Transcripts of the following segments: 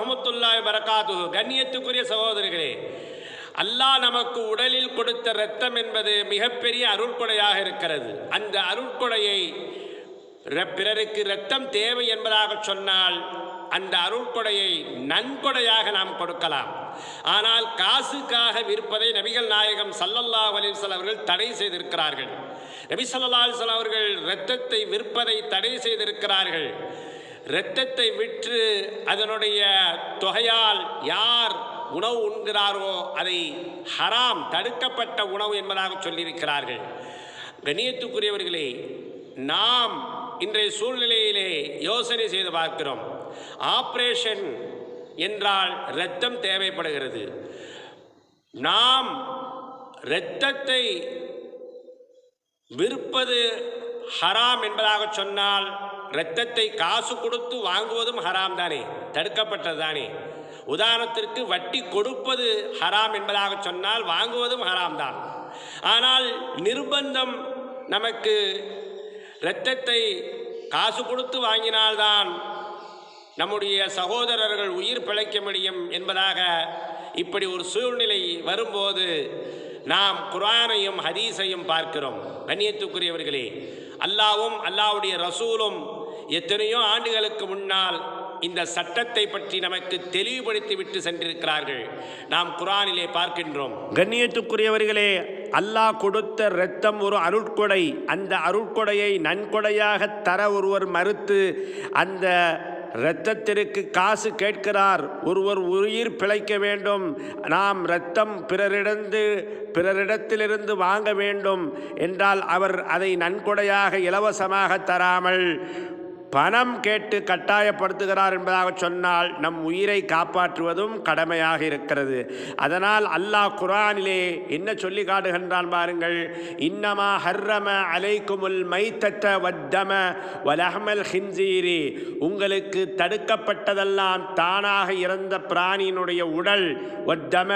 ரஹமத்துல்லாய் வரகாத்து கண்ணியத்துக்குரிய சகோதரர்களே அல்லாஹ் நமக்கு உடலில் கொடுத்த இரத்தம் என்பது மிகப்பெரிய அருட்கொடையாக இருக்கிறது. அந்த அருட்கொடையை ர- பிறருக்கு இரத்தம் தேவை என்பதாக சொன்னால் அந்த அருட்கொடையை நன்கொடையாக நாம் கொடுக்கலாம். ஆனால் காசுக்காக விற்பதை நபிகள் நாயகம் சல்லல்லா அலைஹி அவர்கள் தடை செய்திருக்கிறார்கள். நபி சல்லா அலிசல் அவர்கள் இரத்தத்தை விற்பதை தடை செய்திருக்கிறார்கள். இரத்தத்தை விற்று அதனுடைய தொகையால் யார் உணவு உண்கிறாரோ அதை ஹராம் தடுக்கப்பட்ட உணவு என்பதாக சொல்லியிருக்கிறார்கள். கணியத்துக்குரியவர்களே நாம் இன்றைய சூழ்நிலையிலே யோசனை செய்து பார்க்கிறோம். ஆப்ரேஷன் என்றால் இரத்தம் தேவைப்படுகிறது. நாம் இரத்தத்தை விற்பது ஹராம் என்பதாக சொன்னால் இரத்தத்தை காசு கொடுத்து வாங்குவதும் ஹராம் தானே? தடுக்கப்பட்டது தானே? உதாரணத்திற்கு வட்டி கொடுப்பது ஹராம் என்பதாக சொன்னால் வாங்குவதும் ஹராம் தான். ஆனால் நிர்பந்தம் நமக்கு இரத்தத்தை காசு கொடுத்து வாங்கினால்தான் நம்முடைய சகோதரர்கள் உயிர் பிழைக்க முடியும் என்பதாக இப்படி ஒரு சூழ்நிலை வரும்போது நாம் குரானையும் ஹதீஸையும் பார்க்கிறோம். கண்ணியத்துக்குரியவர்களே அல்லாவும் அல்லாவுடைய ரசூலும் எத்தனையோ ஆண்டுகளுக்கு முன்னால் இந்த சட்டத்தை பற்றி நமக்கு தெளிவுபடுத்தி விட்டு சென்றிருக்கிறார்கள். நாம் குரானிலே பார்க்கின்றோம். கண்ணியத்துக்குரியவர்களே அல்லாஹ் கொடுத்த இரத்தம் ஒரு அருட்கொடை அந்த அருட்கொடையை நன்கொடையாக தர ஒருவர் மறுத்து அந்த இரத்தத்திற்கு காசு கேட்கிறார். ஒருவர் உயிர் பிழைக்க வேண்டும். நாம் இரத்தம் பிறரிடந்து பிறரிடத்திலிருந்து வாங்க வேண்டும். என்றால் அவர் அதை நன்கொடையாக இலவசமாக தராமல் பணம் கேட்டு கட்டாயப்படுத்துகிறார் என்பதாக சொன்னால் நம் உயிரை காப்பாற்றுவதும் கடமையாக இருக்கிறது. அதனால் அல்லாஹ் குரானிலே என்ன சொல்லி காட்டுகின்றான் பாருங்கள். இன்னமா ஹர்ரம அலைக்குமுல் மைத்தத்த வத்தம வலஹமல் ஹின்சீரி. உங்களுக்கு தடுக்கப்பட்டதெல்லாம் தானாக இறந்த பிராணியினுடைய உடல் வத்தம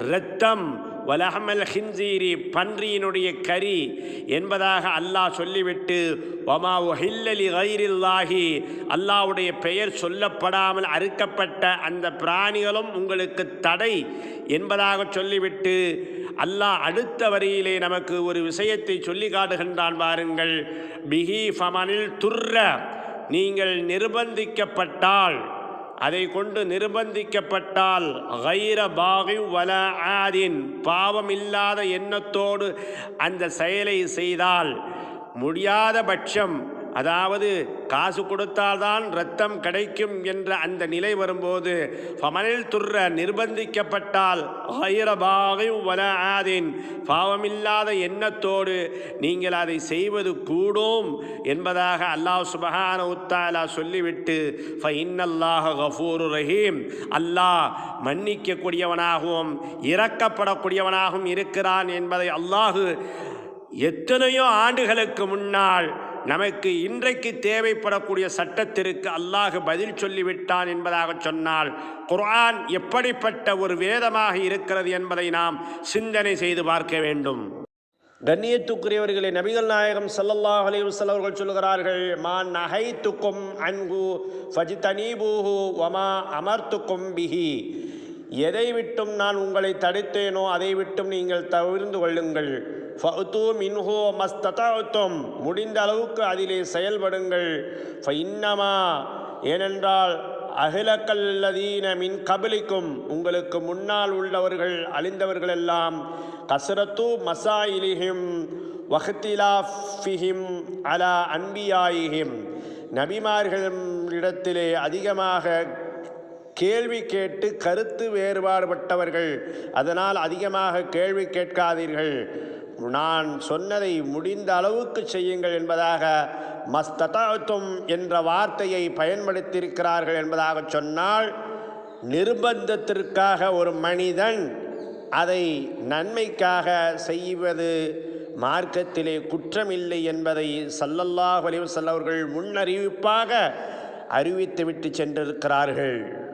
இரத்தம் வலஹமல் ஹின்சீரி பன்றியினுடைய கரி என்பதாக அல்லாஹ் சொல்லிவிட்டு ஒமா ஒஹில்லலி கைரில்லாஹி அல்லாஹ்வுடைய பெயர் சொல்லப்படாமல் அறுக்கப்பட்ட அந்த பிராணிகளும் உங்களுக்கு தடை என்பதாக சொல்லிவிட்டு அல்லாஹ் அடுத்த வரியிலே நமக்கு ஒரு விஷயத்தை சொல்லி காட்டுகின்றான் பாருங்கள். பிஹி ஃபமனில் துர்ர நீங்கள் நிர்பந்திக்கப்பட்டால் அதை கொண்டு நிர்பந்திக்கப்பட்டால் கைர பாகி வல ஆதின். பாவம் இல்லாத எண்ணத்தோடு அந்த செயலை செய்தால் முடியாத பட்சம் அதாவது காசு கொடுத்தால்தான் ரத்தம் கிடைக்கும் என்ற அந்த நிலை வரும்போது ஃபமனில் துர்ர நிர்பந்திக்கப்பட்டால் ஆயிரபாகை வல ஆதின் பாவமில்லாத எண்ணத்தோடு நீங்கள் அதை செய்வது கூடும் என்பதாக அல்லாஹ் சுபஹான உத்தாலா சொல்லிவிட்டு ஃபைன்னல்லாஹ கஃபூரு ரஹீம். அல்லாஹ் மன்னிக்கக்கூடியவனாகவும் இறக்கப்படக்கூடியவனாகவும் இருக்கிறான் என்பதை அல்லாஹு எத்தனையோ ஆண்டுகளுக்கு முன்னால் நமக்கு இன்றைக்கு தேவைப்படக்கூடிய சட்டத்திற்கு அல்லாஹ் பதில் சொல்லிவிட்டான் என்பதாக சொன்னால் குர்ஆன் எப்படிப்பட்ட ஒரு வேதமாக இருக்கிறது என்பதை நாம் சிந்தனை செய்து பார்க்க வேண்டும். கண்ணியத்துக்குரியவர்களை நபிகள் நாயகம் ஸல்லல்லாஹு அலைஹி அவர்கள் சொல்கிறார்கள் மா நகைத்துக்கும் அன்கு ஃபஜிதனீபூஹு வமா அமர்த்துக்கும் பிஹி. எதை விட்டும் நான் உங்களை தடுத்தேனோ அதை விட்டும் நீங்கள் தவிர்ந்து கொள்ளுங்கள். ஃபஅத்து மின்ஹோ மஸ்ததஅத்தும் முடிந்த அளவுக்கு அதிலே செயல்படுங்கள். ஃபஇன்னமா ஏனென்றால் அகிலக்கல்லதீன மின் கபலிக்கும் உங்களுக்கு முன்னால் உள்ளவர்கள் அழிந்தவர்களெல்லாம் கசரத்து மசாயிலிஹிம் வஹ்திலாஃபிஹிம் அலா அன்பியாயிஹிம். நபிமார்களிடத்திலே அதிகமாக கேள்வி கேட்டு கருத்து வேறுபாடுபட்டவர்கள் அதனால் அதிகமாக கேள்வி கேட்காதீர்கள். நான் சொன்னதை முடிந்த அளவுக்கு செய்யுங்கள் என்பதாக மஸ்ததாத்தும் என்ற வார்த்தையை பயன்படுத்தியிருக்கிறார்கள் என்பதாக சொன்னால் நிர்பந்தத்திற்காக ஒரு மனிதன் அதை நன்மைக்காக செய்வது மார்க்கத்திலே குற்றமில்லை என்பதை சல்லல்லாஹ் அலைஹி முன்னறிவிப்பாக அறிவித்துவிட்டு சென்றிருக்கிறார்கள்.